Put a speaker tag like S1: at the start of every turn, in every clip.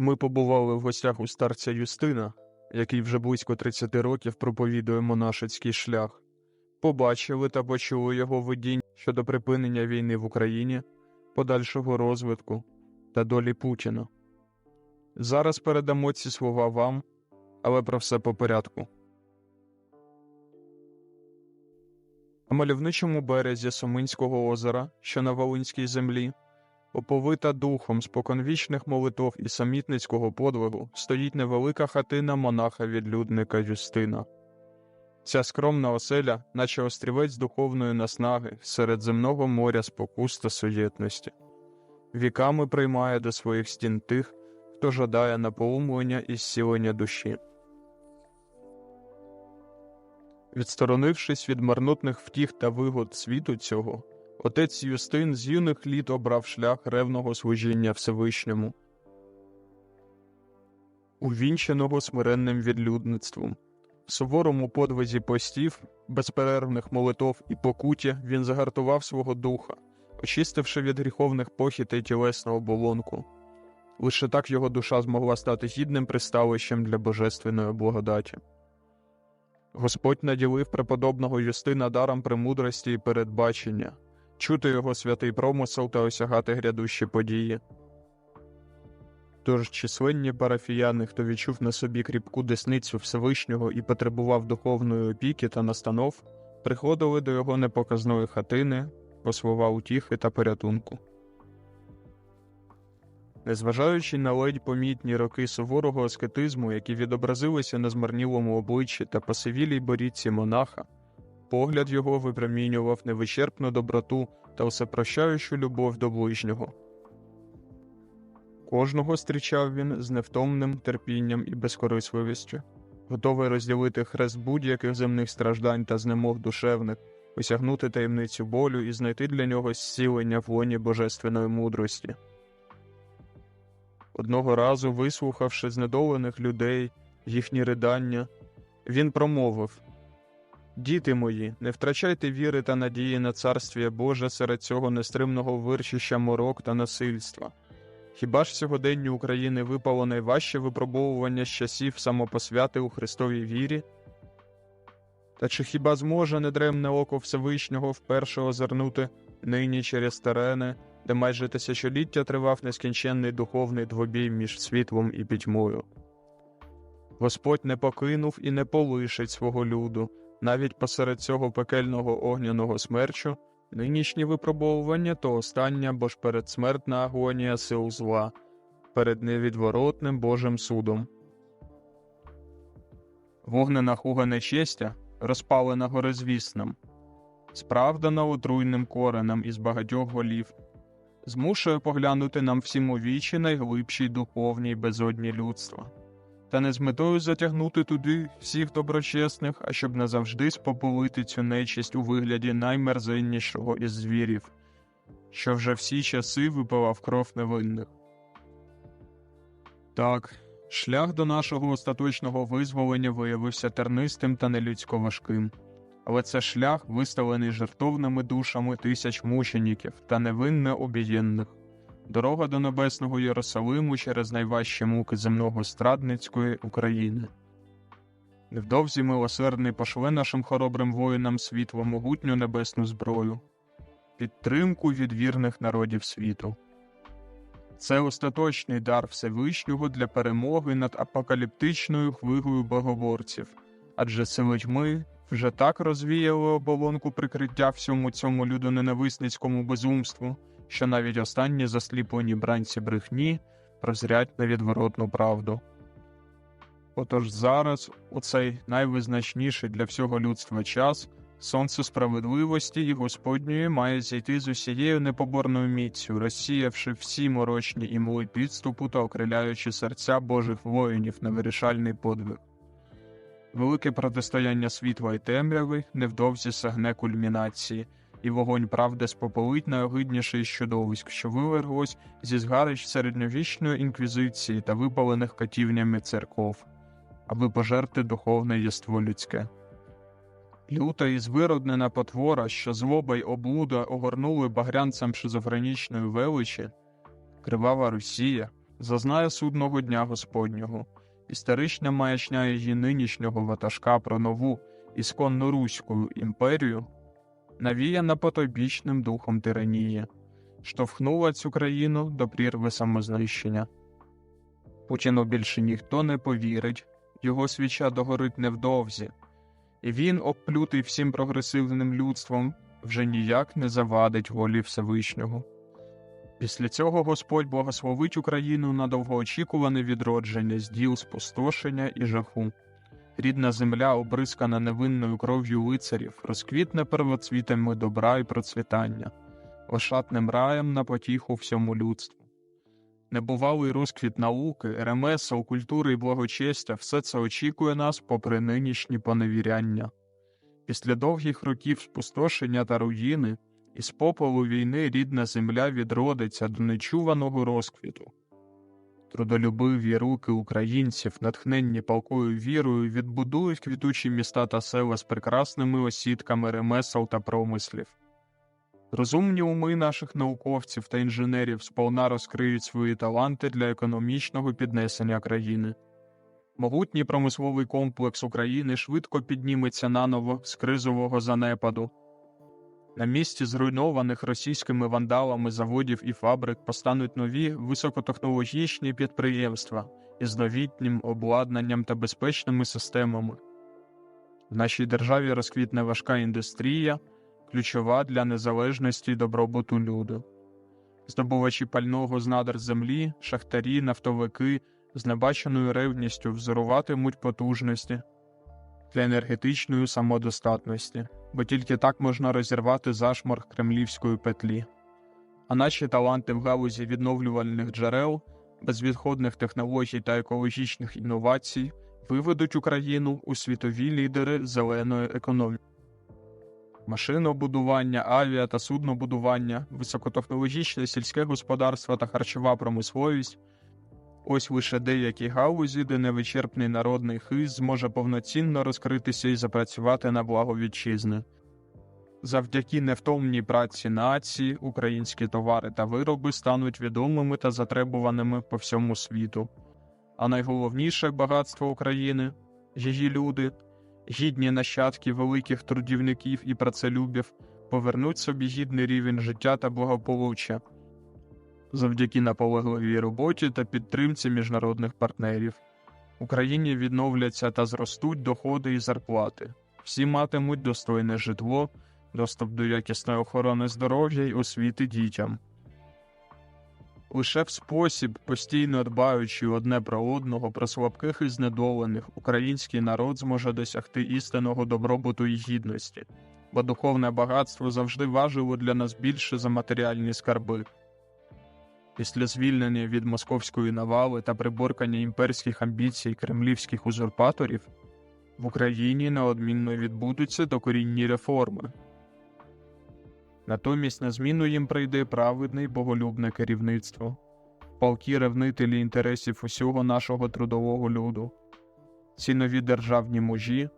S1: Ми побували в гостях у старця Юстина, який вже близько 30 років проповідує монашеський шлях. Побачили та почули його видінь щодо припинення війни в Україні, подальшого розвитку та долі Путіна. Зараз передамо ці слова вам, але про все по порядку. На мальовничому березі Соминського озера, що на Волинській землі, оповита духом споконвічних молитов і самітницького подвигу, стоїть невелика хатина монаха-відлюдника Юстина. Ця скромна оселя, наче острівець духовної наснаги серед земного моря спокус та суєтності. Віками приймає до своїх стін тих, хто жадає наполумлення і зцілення душі. Відсторонившись від марнотних втіх та вигод світу цього, отець Юстин з юних літ обрав шлях ревного служіння Всевишньому, увінченого смиренним відлюдництвом. В суворому подвизі постів, безперервних молитов і покуті він загартував свого духа, очистивши від гріховних похітей тілесну оболонку. Лише так його душа змогла стати гідним приставищем для божественної благодаті. Господь наділив преподобного Юстина даром премудрості і передбачення, чути його святий промисел та осягати грядущі події. Тож численні парафіяни, хто відчув на собі кріпку десницю Всевишнього і потребував духовної опіки та настанов, приходили до його непоказної хатини по утіхи та порятунку. Незважаючи на ледь помітні роки суворого аскетизму, які відобразилися на змарнілому обличчі та посивілій борідці монаха, погляд його випромінював невичерпну доброту та всепрощаючу любов до ближнього. Кожного зустрічав він з невтомним терпінням і безкорисливістю, готовий розділити хрест будь-яких земних страждань та знемог душевних, осягнути таємницю болю і знайти для нього зцілення в лоні божественної мудрості. Одного разу, вислухавши знедолених людей, їхні ридання, він промовив Діти мої, не втрачайте віри та надії на царствіє Боже серед цього нестримного вирчища морок та насильства. Хіба ж сьогоденню України випало найважче випробовування з часів самопосвяти у Христовій вірі? Та чи хіба зможе недремне око Всевишнього вперше озирнути нині через терени, де майже тисячоліття тривав нескінченний духовний двобій між світлом і пітьмою? Господь не покинув і не полишить свого люду, навіть посеред цього пекельного огняного смерчу, Нинішні випробовування то остання, бо ж передсмертна агонія сил зла, перед невідворотним Божим судом. Вогнена хуга нечестя, розпалена горизвісним, справдана отруйним коренем із багатьох голів, змушує поглянути нам всім у вічі найглибшій духовній безодні людства, та не з метою затягнути туди всіх доброчесних, а щоб назавжди спопулити цю нечисть у вигляді наймерзеннішого із звірів, що вже всі часи випивав кров невинних. Так, шлях до нашого остаточного визволення виявився тернистим та нелюдсько важким, але це шлях, виставлений жертовними душами тисяч мучеників та невинне обієнних. Дорога до небесного Єрусалиму через найважчі муки земного страдницької України. Невдовзі милосердний пошле нашим хоробрим воїнам світло могутню небесну зброю, підтримку від вірних народів світу. Це остаточний дар Всевишнього для перемоги над апокаліптичною хвигою боговорців, адже сили вже так розвіяли оболонку прикриття всьому цьому людоненависницькому безумству що навіть останні засліплені бранці брехні прозрять невідворотну правду. Отож зараз, у цей найвизначніший для всього людства час, сонце справедливості і Господньої має зійти з усією непоборною міцю, розсіявши всі морочні імли підступу та окриляючи серця Божих воїнів на вирішальний подвиг. Велике протистояння світла й темряви невдовзі сагне кульмінації і вогонь правди спополить найогидніше із чудовиськ, що виверглось зі згарищ середньовічної інквізиції та випалених катівнями церков, аби пожерти духовне єство людське. Люта і звироднена потвора, що злоба й облуда огорнули багрянцям шизофренічної величі, кривава Росія, зазнає судного дня Господнього, історична маячня її нинішнього ватажка про нову ісконно руську імперію, навіяна потойбічним духом тиранії, штовхнула цю країну до прірви самознищення. Путіну більше ніхто не повірить, його свіча догорить невдовзі, і він, обплютий всім прогресивним людством, вже ніяк не завадить волі Всевишнього. Після цього Господь благословить Україну на довгоочікуване відродження з діл спустошення і жаху. Рідна земля, обрискана невинною кров'ю лицарів, розквітне первоцвітами добра і процвітання, ошатним раєм на потіху всьому людству. Небувалий розквіт науки, ремесел, культури і благочестя все це очікує нас попри нинішні поневіряння. Після довгих років спустошення та руїни із попелу війни рідна земля відродиться до нечуваного розквіту. Трудолюбиві руки українців, натхненні палкою вірою, відбудують квітучі міста та села з прекрасними осідками ремесел та промислів. Розумні уми наших науковців та інженерів сповна розкриють свої таланти для економічного піднесення країни. Могутній промисловий комплекс України швидко підніметься наново з кризового занепаду. На місці зруйнованих російськими вандалами заводів і фабрик постануть нові високотехнологічні підприємства із новітнім обладнанням та безпечними системами. В нашій державі розквітне важка індустрія, ключова для незалежності й добробуту люду. Здобувачі пального з надр землі, шахтарі, нафтовики з небаченою ревністю взоруватимуть потужності для енергетичної самодостатності, бо тільки так можна розірвати зашморг кремлівської петлі. А наші таланти в галузі відновлювальних джерел, безвідходних технологій та екологічних інновацій виведуть Україну у світові лідери зеленої економіки. Машинобудування, авіа та суднобудування, високотехнологічне сільське господарство та харчова промисловість ось лише деякі галузі, де невичерпний народний хист зможе повноцінно розкритися і запрацювати на благо вітчизни. Завдяки невтомній праці нації українські товари та вироби стануть відомими та затребуваними по всьому світу. А найголовніше багатство України її люди, гідні нащадки великих трудівників і працелюбів, повернуть собі гідний рівень життя та благополуччя завдяки наполегливій роботі та підтримці міжнародних партнерів. Україні відновляться та зростуть доходи і зарплати. Всі матимуть достойне житло, доступ до якісної охорони здоров'я й освіти дітям. Лише в спосіб, постійно дбаючи одне про одного, про слабких і знедолених, український народ зможе досягти істинного добробуту і гідності, бо духовне багатство завжди важило для нас більше за матеріальні скарби. Після звільнення від московської навали та приборкання імперських амбіцій кремлівських узурпаторів в Україні неодмінно відбудуться докорінні реформи. Натомість на зміну їм прийде праведне й боголюбне керівництво, полки ревнителі інтересів усього нашого трудового люду, ці нові державні мужі,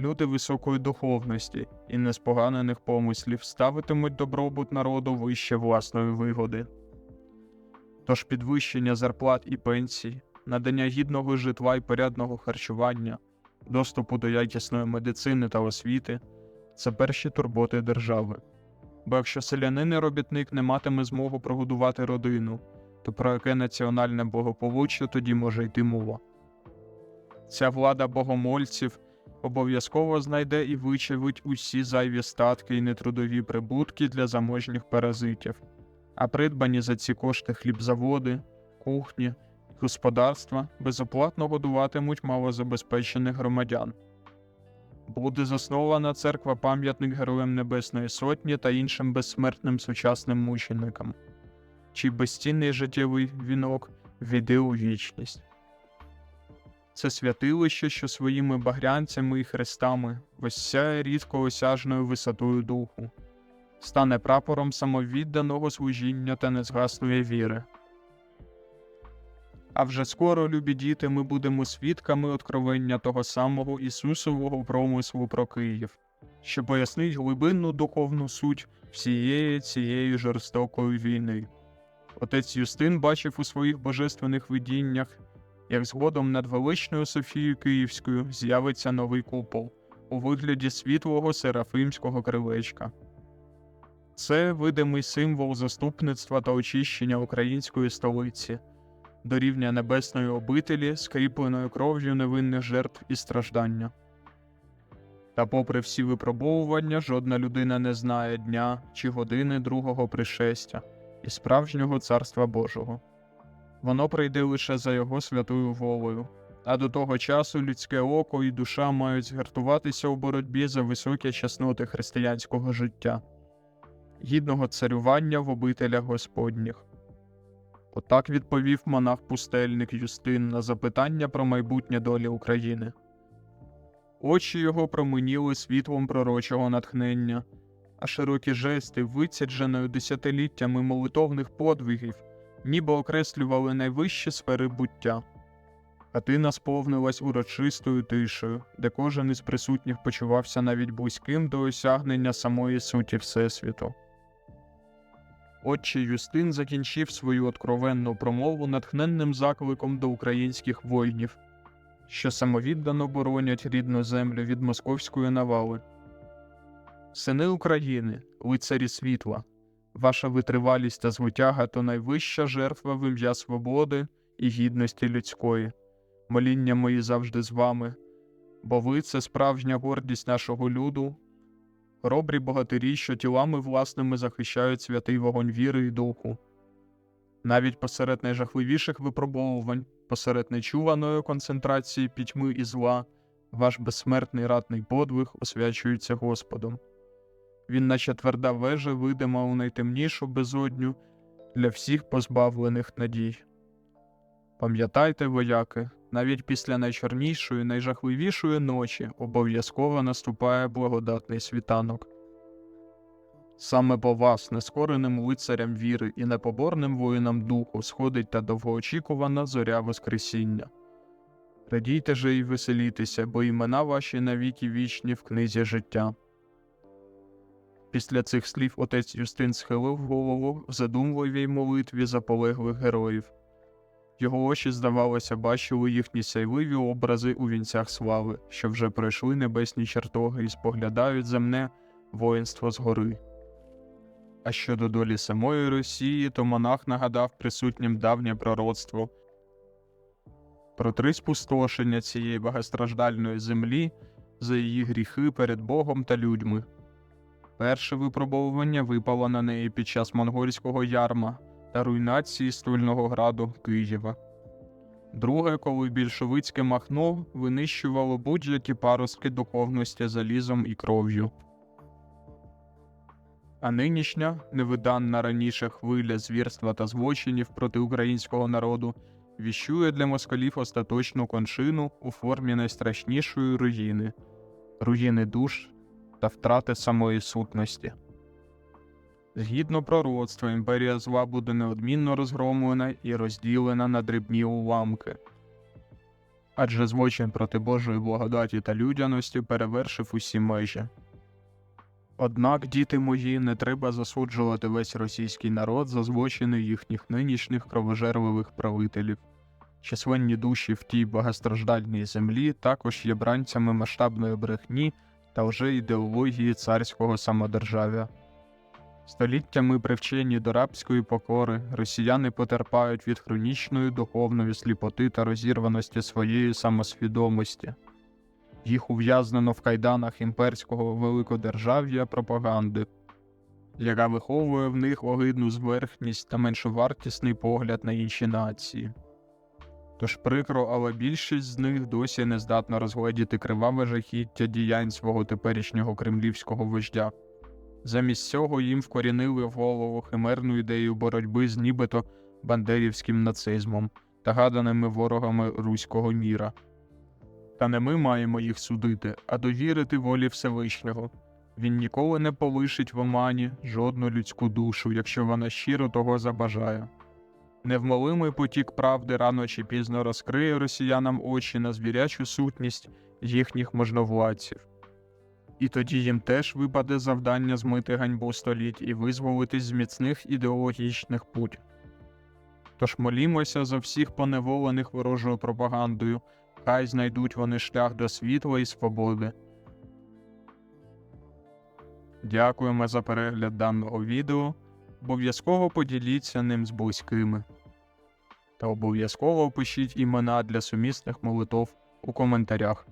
S1: люди високої духовності і неспоганених помислів ставитимуть добробут народу вище власної вигоди. Тож підвищення зарплат і пенсій, надання гідного житла і порядного харчування, доступу до якісної медицини та освіти це перші турботи держави. Бо якщо селянин і робітник не матиме змогу прогодувати родину, то про яке національне благополуччя тоді може йти мова? Ця влада богомольців обов'язково знайде і вичавить усі зайві статки і нетрудові прибутки для заможніх паразитів а придбані за ці кошти хлібзаводи, кухні, господарства безоплатно годуватимуть малозабезпечених громадян. Буде заснована церква пам'ятник Героям Небесної Сотні та іншим безсмертним сучасним мученикам, чий безцінний життєвий вінок війде у вічність. Це святилище, що своїми багрянцями і хрестами висяє рідко осяжною висотою духу стане прапором самовідданого служіння та незгасної віри. А вже скоро, любі діти, ми будемо свідками откровення того самого Ісусового промислу про Київ, що пояснить глибинну духовну суть всієї цієї жорстокої війни. Отець Юстин бачив у своїх божественних видіннях, як згодом над величною Софією Київською з'явиться новий купол у вигляді світлого серафимського крилечка. Це видимий символ заступництва та очищення української столиці до рівня небесної обителі, скріпленої кров'ю невинних жертв і страждання. Та, попри всі випробовування, жодна людина не знає дня чи години другого пришестя і справжнього царства Божого. Воно прийде лише за його святою волею, а до того часу людське око і душа мають згартуватися у боротьбі за високі чесноти християнського життя, гідного царювання в обителях Господніх. Отак відповів монах-пустельник Юстин на запитання про майбутнє долі України. Очі його променіли світлом пророчого натхнення, а широкі жести, вицядженою десятиліттями молитовних подвигів, ніби окреслювали найвищі сфери буття. Хатина сповнилась урочистою тишею, де кожен із присутніх почувався навіть близьким до осягнення самої суті Всесвіту. Отче Юстин закінчив свою откровенну промову натхненним закликом до українських воїнів, що самовіддано боронять рідну землю від московської навали. Сини України, лицарі світла, ваша витривалість та звитяга то найвища жертва в ім'я свободи і гідності людської. Моління мої завжди з вами, бо ви це справжня гордість нашого люду, хоробрі богатирі, що тілами власними захищають святий вогонь віри і духу. Навіть посеред найжахливіших випробовувань, посеред нечуваної концентрації пітьми і зла, ваш безсмертний ратний подвиг освячується Господом. Він, наче тверда вежа, видима у найтемнішу безодню для всіх позбавлених надій. Пам'ятайте, вояки, навіть після найчорнішої, найжахливішої ночі обов'язково наступає благодатний світанок. Саме по вас, нескореним лицарям віри і непоборним воїнам духу, сходить та довгоочікувана зоря Воскресіння. Радійте же і веселітеся, бо імена ваші навіки вічні в книзі життя. Після цих слів отець Юстин схилив голову в задумливій молитві за полеглих героїв. Його очі, здавалося, бачили їхні сяйливі образи у вінцях слави, що вже пройшли небесні чертоги і споглядають земне воїнство згори. А щодо долі самої Росії, то монах нагадав присутнім давнє пророцтво про три спустошення цієї багатостраждальної землі за її гріхи перед Богом та людьми. Перше випробовування випало на неї під час монгольського ярма та руйнації стольного граду Києва. Друге, коли більшовицьке махно винищувало будь-які паростки духовності залізом і кров'ю. А нинішня, невиданна раніше хвиля звірства та злочинів проти українського народу віщує для москалів остаточну кончину у формі найстрашнішої руїни руїни душ та втрати самої сутності. Згідно пророцтва, імперія зла буде неодмінно розгромлена і розділена на дрібні уламки. Адже злочин проти Божої благодаті та людяності перевершив усі межі. Однак, діти мої, не треба засуджувати весь російський народ за злочини їхніх нинішніх кровожерливих правителів. Численні душі в тій багатостраждальній землі також є бранцями масштабної брехні та вже ідеології царського самодержав'я. Століттями привчені до рабської покори, росіяни потерпають від хронічної духовної сліпоти та розірваності своєї самосвідомості. Їх ув'язнено в кайданах імперського великодержав'я пропаганди, яка виховує в них огидну зверхність та меншовартісний погляд на інші нації. Тож прикро, але більшість з них досі не здатна розгледіти криваве жахіття діянь свого теперішнього кремлівського вождя. Замість цього їм вкорінили в голову химерну ідею боротьби з нібито бандерівським нацизмом та гаданими ворогами руського міра. Та не ми маємо їх судити, а довірити волі Всевишнього. Він ніколи не полишить в омані жодну людську душу, якщо вона щиро того забажає. Невмолимий потік правди рано чи пізно розкриє росіянам очі на звірячу сутність їхніх можновладців. І тоді їм теж випаде завдання змити ганьбу століть і визволитись з міцних ідеологічних путь. Тож молімося за всіх поневолених ворожою пропагандою, хай знайдуть вони шлях до світла і свободи. Дякуємо за перегляд даного відео. Обов'язково поділіться ним з близькими. Та обов'язково пишіть імена для сумісних молитов у коментарях.